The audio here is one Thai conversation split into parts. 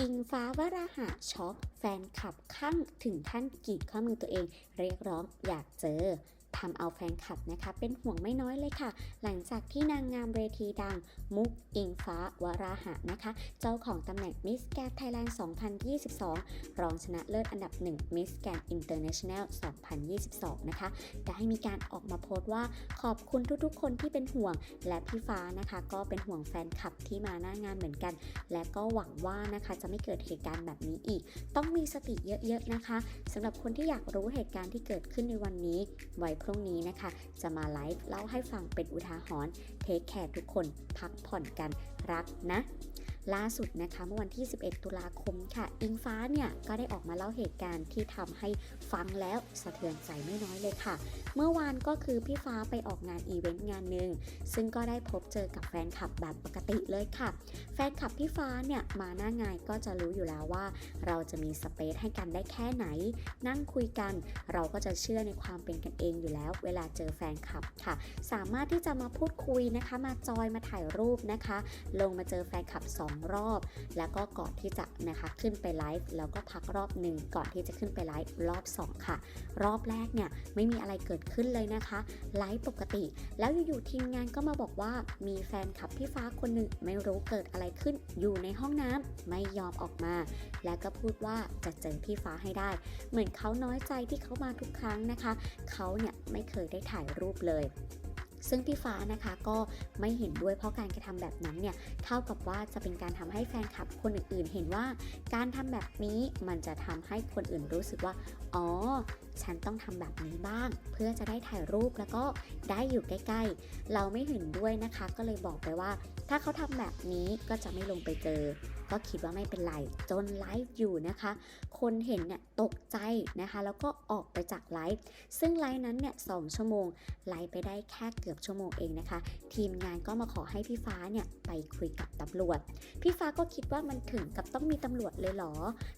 อิงฟ้าวราหะช็อกแฟนคลับข้างถึงขั้นกีดข้อมือตัวเอง เรียกร้องอยากเจอ ทำเอาแฟนคลับนะคะเป็นห่วงไม่น้อยเลยค่ะ หลังจากที่นางงามเวทีดัง มุกอิงฟ้าวราหะนะคะ เจ้าของตำแหน่งมิสแกนไทยแลนด์ 2022 รองชนะเลิศอันดับ1มิสแกนอินเตอร์เนชั่นแนล 2022 นะคะได้มีการออกมาโพสต์ว่าขอบคุณทุกๆ คนที่เป็นห่วง และพี่ฟ้านะคะ ก็เป็นห่วงแฟนคลับที่มาหน้างานเหมือนกัน และก็หวังว่านะคะจะไม่เกิดเหตุการณ์แบบนี้อีก ต้องมีสติเยอะๆนะคะสำหรับคนที่อยากรู้เหตุการณ์ที่เกิดขึ้นในวันนี้ไว้พรุ่งนี้นะคะ จะมาไลฟ์เล่าให้ฟังเป็นอุทาหรณ์เทคแคร์ทุกคนพักผ่อนกันรักนะ ล่าสุดนะคะเมื่อวันที่ 11 ตุลาคมค่ะ อิงฟ้าเนี่ยก็ได้ออกมาเล่าเหตุการณ์ที่ทำให้ฟังแล้วสะเทือนใจไม่น้อยเลยค่ะ เมื่อวานก็คือพี่ฟ้าไปออกงานอีเวนต์งานหนึ่งซึ่งก็ได้พบเจอกับแฟนคลับแบบปกติเลยค่ะ แฟนคลับพี่ฟ้าเนี่ยมาหน้างานก็จะรู้อยู่แล้วว่า เราจะมีสเปซให้กันได้แค่ไหน นั่งคุยกัน เราก็จะเชื่อในความเป็นกันเองอยู่แล้ว เวลาเจอแฟนคลับค่ะ สามารถที่จะมาพูดคุยนะคะ มาจอยมาถ่ายรูปนะคะ ลงมาเจอแฟนคลับ2รอบ แล้วก็ก่อนที่จะนะคะขึ้นไปไลฟ์แล้วก็พักรอบหนึ่งก่อนที่จะขึ้นไปไลฟ์รอบ 2 ค่ะ รอบแรกเนี่ยไม่มีอะไรเกิดขึ้นเลยนะคะไลฟ์ปกติ แล้วอยู่ๆทีมงานก็มาบอกว่ามีแฟนคลับพี่ฟ้าคนหนึ่งไม่รู้เกิดอะไรขึ้นอยู่ในห้องน้ำไม่ยอมออกมา แล้วก็พูดว่าจะเจอพี่ฟ้าให้ได้ เหมือนเขาน้อยใจที่เขามาทุกครั้งนะคะ เขาเนี่ยไม่เคยได้ถ่ายรูปเลย ซึ่งพี่ฟ้านะคะก็ไม่เห็นด้วยเพราะการกระทำแบบนั้นเนี่ยเท่ากับว่าจะเป็นการทำให้แฟนคลับคนอื่นๆ เห็นว่าการทำแบบนี้มันจะทำให้คนอื่นรู้สึกว่า อ๋อ ฉันต้องทำแบบนี้บ้าง เพื่อจะได้ถ่ายรูปแล้วก็ได้อยู่ใกล้ ๆ เราไม่เห็นด้วยนะคะ ก็เลยบอกไปว่า ถ้าเขาทำแบบนี้ก็จะไม่ลงไปเจอก็คิดว่าไม่เป็นไร จนไลฟ์อยู่นะคะ คนเห็นเนี่ยตกใจนะคะ แล้วก็ออกไปจากไลฟ์ซึ่งไลฟ์นั้นเนี่ยสองชั่วโมง ไลฟ์ไปได้แค่เกือบชั่วโมงเองนะคะ ทีมงานก็มาขอให้พี่ฟ้าเนี่ยไปคุยกับตำรวจ พี่ฟ้าก็คิดว่ามันถึงกับต้องมีตำรวจเลยหรอ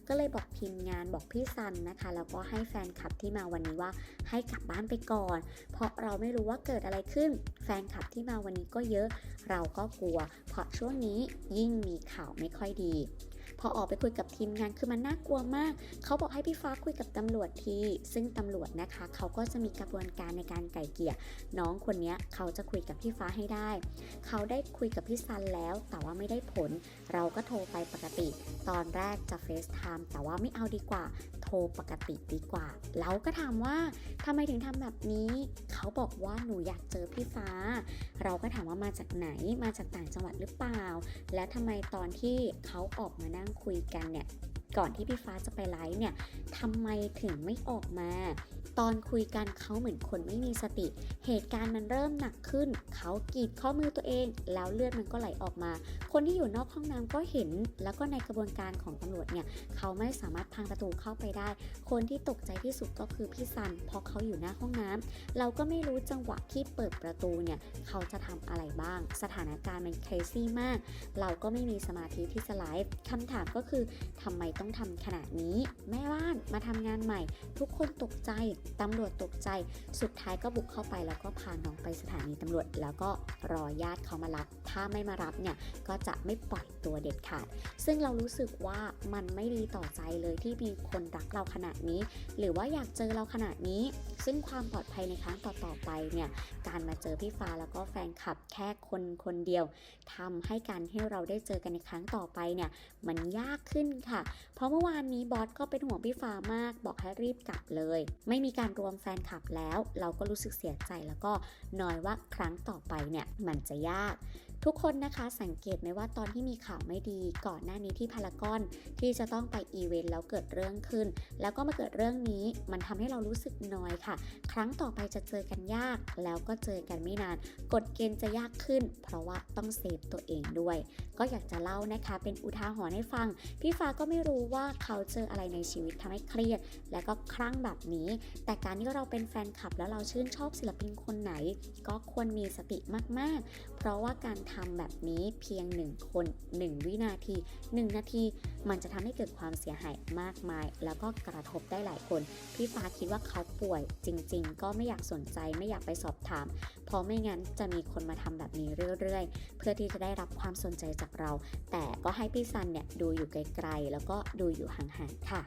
ก็เลยบอกทีมงานบอกพี่ซันนะคะ แล้วก็ให้แฟนคลับที่มาวันนี้ว่าให้กลับบ้านไปก่อน เพราะเราไม่รู้ว่าเกิดอะไรขึ้น แฟนคลับที่มาวันนี้ก็เยอะ เราก็กลัว เพราะช่วงนี้ยิ่งมีข่าวไม่ค่อยดี พอออกไปคุยกับทีมงานคือมันน่ากลัวมาก เขาบอกให้พี่ฟ้าคุยกับตำรวจที ซึ่งตำรวจนะคะ เขาก็จะมีกระบวนการในการไก่เกี่ยน้องคนนี้เขาจะคุยกับพี่ฟ้าให้ได้ เขาได้คุยกับพี่ซันแล้ว แต่ว่าไม่ได้ผล เราก็โทรไปปกติ ตอนแรกจะเฟซไทม์แต่ว่าไม่เอาดีกว่า โทรปกติดีกว่า เราก็ถามว่าทำไมถึงทำแบบนี้ เขาบอกว่าหนูอยากเจอพี่ฟ้า เราก็ถามว่ามาจากไหน มาจากต่างจังหวัดหรือเปล่า และทำไมตอนที่เขาออกมานั่งคุยกันเนี่ย ก่อนที่พี่ฟ้าจะไปไลฟ์เนี่ยทำไมถึงไม่ออกมา ตอนคุยกันเขาเหมือนคนไม่มีสติ เหตุการณ์มันเริ่มหนักขึ้น เขากรีดข้อมือตัวเอง แล้วเลือดมันก็ไหลออกมา คนที่อยู่นอกห้องน้ำก็เห็น แล้วก็ในกระบวนการของตำรวจเนี่ยเขาไม่สามารถพังประตูเข้าไปได้ คนที่ตกใจที่สุดก็คือพี่ซัน เพราะเขาอยู่หน้าห้องน้ำเราก็ไม่รู้จังหวะที่เปิดประตูเนี่ยเขาจะทำอะไรบ้าง สถานการณ์มัน crazy มาก เราก็ไม่มีสมาธิที่จะไลฟ์คำถามก็คือทำไมต้องทำขนาดนี้ แม่บ้านมาทำงานใหม่ ทุกคนตกใจตำรวจตกใจ สุดท้ายก็บุกเข้าไปแล้วก็พาน้องไปสถานีตำรวจ แล้วก็รอญาติเขามารับ ถ้าไม่มารับเนี่ยก็จะไม่ปล่อยตัวเด็ดขาด ซึ่งเรารู้สึกว่ามันไม่ดีต่อใจเลยที่มีคนรักเราขนาดนี้ หรือว่าอยากเจอเราขนาดนี้ ซึ่งความปลอดภัยในครั้งต่อๆไปเนี่ยการมาเจอพี่ฟ้าแล้วก็แฟนคลับแค่คนคนเดียวทำให้การให้เราได้เจอกันในครั้งต่อไปเนี่ยมันยากขึ้นค่ะ เพราะเมื่อวานนี้บอสก็เป็นห่วงพี่ฟ้ามากบอกให้รีบกลับเลย ไม่มีการรวมแฟนคลับแล้ว เราก็รู้สึกเสียใจแล้วก็น้อยว่าครั้งต่อไปเนี่ยมันจะยาก ทุกคนนะคะสังเกตไหมว่าตอนที่มีข่าวไม่ดีก่อนหน้านี้ที่พารากอนที่จะต้องไปอีเวนต์แล้วเกิดเรื่องขึ้น แล้วก็มาเกิดเรื่องนี้มันทำให้เรารู้สึกน้อยค่ะ ครั้งต่อไปจะเจอกันยาก แล้วก็เจอกันไม่นาน กฎเกณฑ์จะยากขึ้น เพราะว่าต้องเซฟตัวเองด้วย ก็อยากจะเล่านะคะ เป็นอุทาหรณ์ให้ฟัง พี่ฟ้าก็ไม่รู้ว่าเขาเจออะไรในชีวิตทำให้เครียด และก็คลั่งแบบนี้ แต่การที่เราเป็นแฟนคลับแล้วเราชื่นชอบศิลปินคนไหน ก็ควรมีสติมากๆ เพราะว่าการทำแบบนี้เพียง 1 คน 1 วินาที 1 นาที มันจะทำให้เกิดความเสียหายมากมาย แล้วก็กระทบได้หลายคน พี่ฟ้าคิดว่าเขาป่วยจริง ๆ ก็ไม่อยากสนใจไม่อยากไปสอบถาม เพราะไม่งั้นจะมีคนมาทำแบบนี้เรื่อยๆ เพื่อที่จะได้รับความสนใจจากเรา แต่ก็ให้พี่ซันเนี่ยดูอยู่ไกลๆ แล้วก็ดูอยู่ห่างๆ ค่ะ